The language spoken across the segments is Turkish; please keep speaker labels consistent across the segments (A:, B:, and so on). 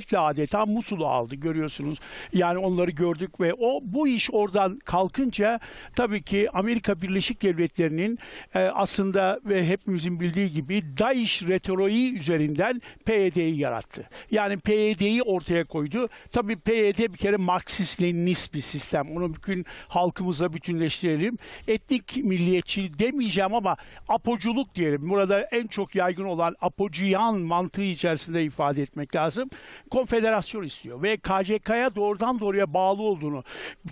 A: şiddetle adeta Musul'u aldı görüyorsunuz. Yani onları gördük ve o bu iş oradan kalkınca tabii ki Amerika Birleşik Devletleri'nin e, aslında ve hepimizin bildiği gibi DAEŞ retoriği üzerinden PYD'yi yarattı. Yani PYD'yi ortaya koydu. Tabii PYD bir kere Marksist-Leninist bir sistem. Onu bütün halkımızla bütünleştirelim. Etnik milliyetçi demeyeceğim ama apoculuk diyelim. Burada en çok yaygın olan apocuyan mantığı içerisinde ifade etmek lazım. Konfederasyon istiyor ve KCK'ya doğrudan doğruya bağlı olduğunu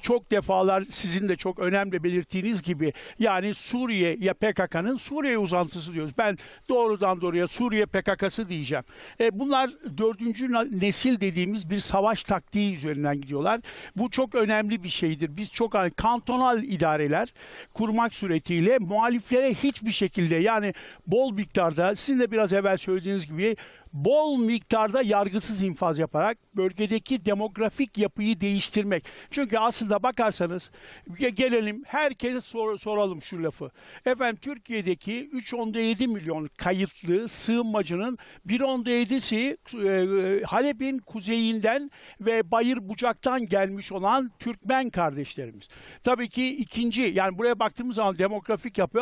A: çok defalar sizin de çok önemli belirttiğiniz gibi yani Suriye ya PKK'nın Suriye uzantısı diyoruz. Ben doğrudan doğruya Suriye PKK'sı diyeceğim. E, bunlar dördüncü nesil dediğimiz bir savaş taktiği üzerinden gidiyorlar. Bu çok önemli bir şeydir. Biz çok hani kantonal idareler kurmak suretiyle muhaliflere hiçbir şekilde yani bol miktarda sizin de biraz evvel söylediğiniz gibi bol miktarda yargısız infaz yaparak bölgedeki demografik yapıyı değiştirmek. Çünkü aslında bakarsanız ge- gelelim herkese sor- soralım şu lafı. Efendim Türkiye'deki 3.7 milyon kayıtlı sığınmacının 1.7'si e, Halep'in kuzeyinden ve Bayır Bucak'tan gelmiş olan Türkmen kardeşlerimiz. Tabii ki ikinci yani buraya baktığımız zaman demografik yapı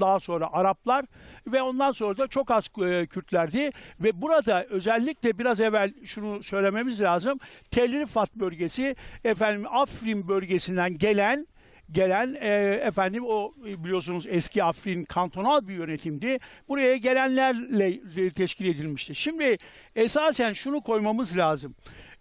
A: daha sonra Araplar ve ondan sonra da çok az e, Kürtlerdi ve burada özellikle biraz evvel şunu söylememiz lazım. Tel Rifat bölgesi efendim Afrin bölgesinden gelen gelen e, efendim o biliyorsunuz eski Afrin kantonal bir yönetimdi. Buraya gelenlerle teşkil edilmişti. Şimdi esasen şunu koymamız lazım.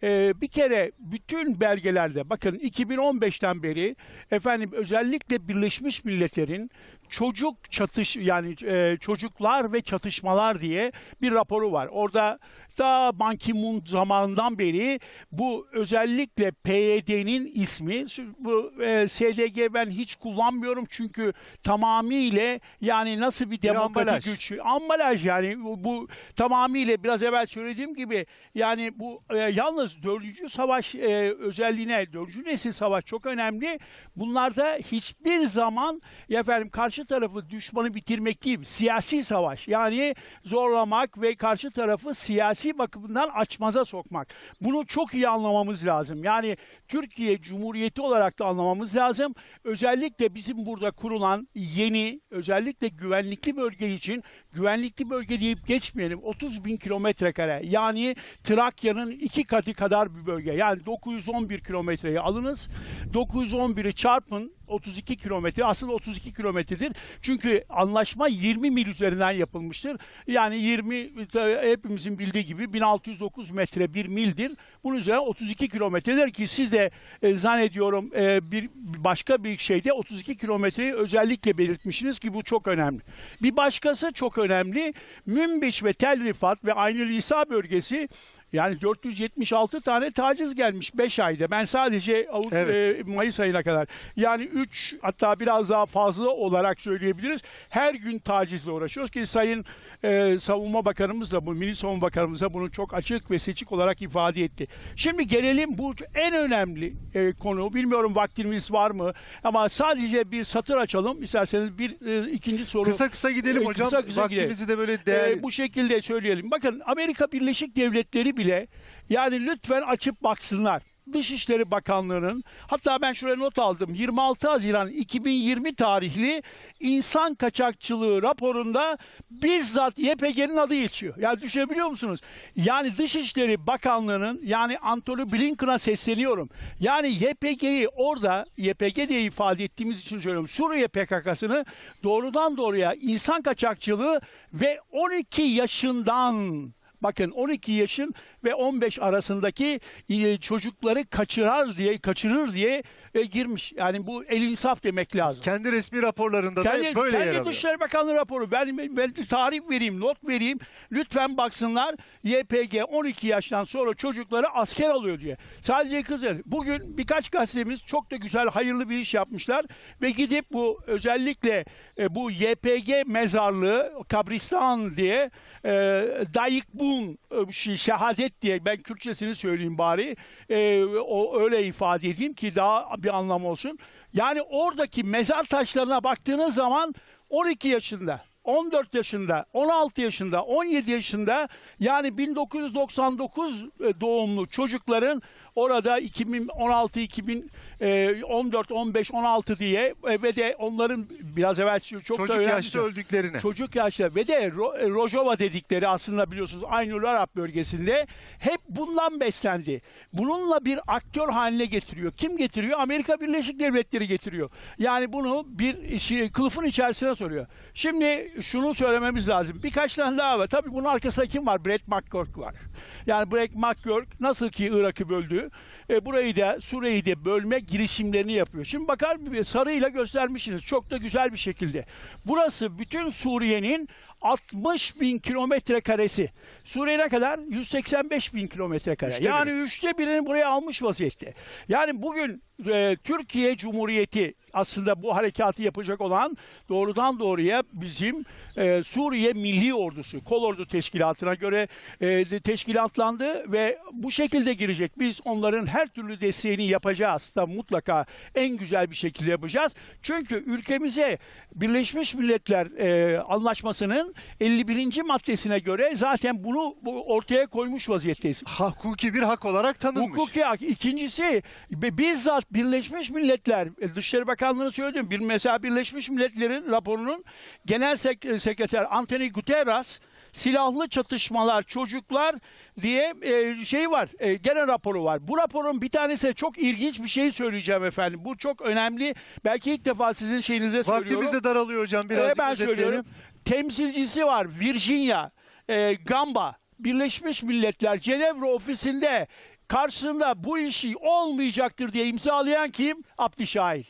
A: E, bir kere bütün belgelerde bakın 2015'ten beri efendim özellikle Birleşmiş Milletler'in çocuk çatış yani e, çocuklar ve çatışmalar diye bir raporu var. Orada da Ban Ki-moon zamanından beri bu özellikle PYD'nin ismi bu e, SDG ben hiç kullanmıyorum çünkü tamamıyla yani nasıl bir demokratik
B: ambalaj.
A: güç ambalaj yani bu, bu tamamıyla biraz evvel söylediğim gibi yani bu e, yalnız dördüncü savaş e, özelliğine dördüncü nesil savaş çok önemli. Bunlarda hiçbir zaman efendim karşı tarafı düşmanı bitirmek değil siyasi savaş yani zorlamak ve karşı tarafı siyasi bakımından açmaza sokmak. Bunu çok iyi anlamamız lazım. Yani Türkiye Cumhuriyeti olarak da anlamamız lazım. Özellikle bizim burada kurulan yeni özellikle güvenlikli bölge için güvenlikli bölge deyip geçmeyelim. 30 bin kilometre kare yani Trakya'nın iki katı kadar bir bölge. Yani 911 kilometreyi alınız. 911'i çarpın 32 kilometre aslında 32 kilometredir. Çünkü anlaşma 20 mil üzerinden yapılmıştır. Yani 20 tabii hepimizin bildiği gibi 1609 metre bir mildir. Bunun üzerine 32 kilometredir ki siz de e, zannediyorum e, bir başka bir şeyde 32 kilometreyi özellikle belirtmişsiniz ki bu çok önemli. Bir başkası çok önemli. Münbiç ve Tel Rifat ve Aynı Lisa bölgesi yani 476 tane taciz gelmiş 5 ayda. Ben sadece Avut
B: Evet.
A: e, Mayıs ayına kadar. Yani 3 hatta biraz daha fazla olarak söyleyebiliriz. Her gün tacizle uğraşıyoruz ki Sayın e, Savunma Bakanımız da bu Milli Savunma Bakanımız da bunu çok açık ve seçik olarak ifade etti. Şimdi gelelim bu en önemli e, konu. Bilmiyorum vaktimiz var mı? Ama sadece bir satır açalım. İsterseniz bir e, ikinci soru.
B: Kısa kısa gidelim
A: E,
B: hocam.
A: kısa kısa
B: Vaktimizi de böyle
A: Ee,
B: değerli.
A: bu şekilde söyleyelim. Bakın Amerika Birleşik Devletleri bile yani lütfen açıp baksınlar. Dışişleri Bakanlığı'nın hatta ben şuraya not aldım 26 Haziran 2020 tarihli insan kaçakçılığı raporunda bizzat YPG'nin adı geçiyor. Yani düşünebiliyor musunuz? Yani Dışişleri Bakanlığı'nın yani Antony Blinken'a sesleniyorum. Yani YPG'yi orada YPG diye ifade ettiğimiz için söylüyorum. Suriye PKK'sını doğrudan doğruya insan kaçakçılığı ve 12 yaşından Bakın 12 yaşın ve 15 arasındaki e, çocukları kaçırar diye kaçırır diye e, girmiş. Yani bu el insaf demek lazım.
B: Kendi resmi raporlarında
A: Kendi,
B: da böyle yer
A: kendi. Dışişleri Bakanlığı raporu. Ben, ben tarih vereyim, not vereyim. Lütfen baksınlar. YPG 12 yaştan sonra çocukları asker alıyor diye. Sadece kızır. Bugün birkaç gazetemiz çok da güzel, hayırlı bir iş yapmışlar. Ve gidip bu özellikle e, bu YPG mezarlığı, kabristan diye e, Dayık Bun e, şehadet diye ben Kürtçesini söyleyeyim bari. E, o öyle ifade edeyim ki daha bir anlam olsun. Yani oradaki mezar taşlarına baktığınız zaman 12 yaşında 14 yaşında, 16 yaşında, 17 yaşında yani 1999 doğumlu çocukların orada 2016, 2014, 15, 16 diye e, ve de onların biraz evvel çok da
B: Çocuk
A: önemli-
B: yaşta öldüklerini.
A: Çocuk yaşta ve de e, Rojava dedikleri aslında biliyorsunuz Aynur Arap bölgesinde hep bundan beslendi. Bununla bir aktör haline getiriyor. Kim getiriyor? Amerika Birleşik Devletleri getiriyor. Yani bunu bir işi, kılıfın içerisine soruyor. Şimdi şunu söylememiz lazım. Birkaç tane daha var. Tabii bunun arkasında kim var? Brett McGurk var. Yani Brett McGurk nasıl ki Irak'ı böldü, e, burayı da Suriye'yi de bölme girişimlerini yapıyor. Şimdi bakar sarıyla göstermişsiniz. Çok da güzel bir şekilde. Burası bütün Suriye'nin 60 bin kilometre karesi. Suriye ne kadar? 185 bin kilometre kare.
B: Üçte
A: Yani
B: biri.
A: üçte birini buraya almış vaziyette. Yani bugün e, Türkiye Cumhuriyeti aslında bu harekatı yapacak olan doğrudan doğruya bizim e, Suriye Milli Ordusu, Kolordu Teşkilatı'na göre e, teşkilatlandı ve bu şekilde girecek. Biz onların her türlü desteğini yapacağız da mutlaka en güzel bir şekilde yapacağız. Çünkü ülkemize Birleşmiş Milletler e, Anlaşması'nın 51. maddesine göre zaten bunu bu ortaya koymuş vaziyetteyiz.
B: Hukuki bir hak olarak tanınmış.
A: Hukuki hak. İkincisi bi- bizzat Birleşmiş Milletler e, Dışişleri Bakanlığı'nı söyledim. Bir mesela Birleşmiş Milletler'in raporunun genel sek- sekreter Anthony Guterres silahlı çatışmalar çocuklar diye e, şey var. E, genel raporu var. Bu raporun bir tanesi çok ilginç bir şey söyleyeceğim efendim. Bu çok önemli. Belki ilk defa sizin şeyinize söylüyorum.
B: Vaktimiz de daralıyor hocam.
A: Ee,
B: Birazcık
A: ben
B: özetleyelim.
A: söylüyorum. Temsilcisi var Virginia, e, Gamba, Birleşmiş Milletler Cenevre ofisinde karşısında bu işi olmayacaktır diye imzalayan kim? Abdi Şahin.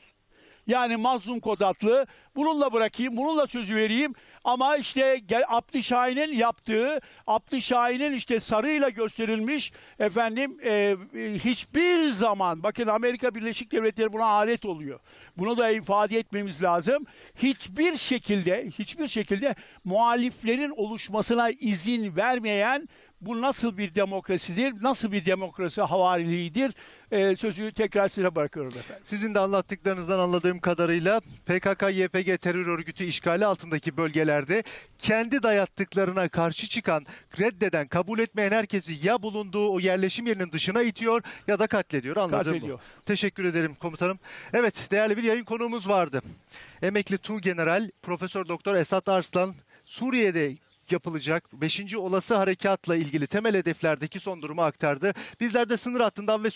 A: Yani Mazlum Kodatlı. Bununla bırakayım, bununla sözü vereyim. Ama işte gel- Abdi Şahin'in yaptığı, Abdi Şahin'in işte sarıyla gösterilmiş efendim e, e, hiçbir zaman bakın Amerika Birleşik Devletleri buna alet oluyor. Bunu da ifade etmemiz lazım. Hiçbir şekilde, hiçbir şekilde muhaliflerin oluşmasına izin vermeyen bu nasıl bir demokrasidir, nasıl bir demokrasi havariliğidir? E, sözü tekrar size bırakıyorum efendim.
B: Sizin de anlattıklarınızdan anladığım kadarıyla PKK-YPG terör örgütü işgali altındaki bölgelerde kendi dayattıklarına karşı çıkan, reddeden, kabul etmeyen herkesi ya bulunduğu o yerleşim yerinin dışına itiyor ya da katlediyor. Anladığım
A: Katlediyor.
B: bu. Teşekkür ederim komutanım. Evet değerli bir yayın konuğumuz vardı. Emekli Tu General Profesör Doktor Esat Arslan Suriye'de yapılacak 5. olası harekatla ilgili temel hedeflerdeki son durumu aktardı. Bizler de sınır hattından ve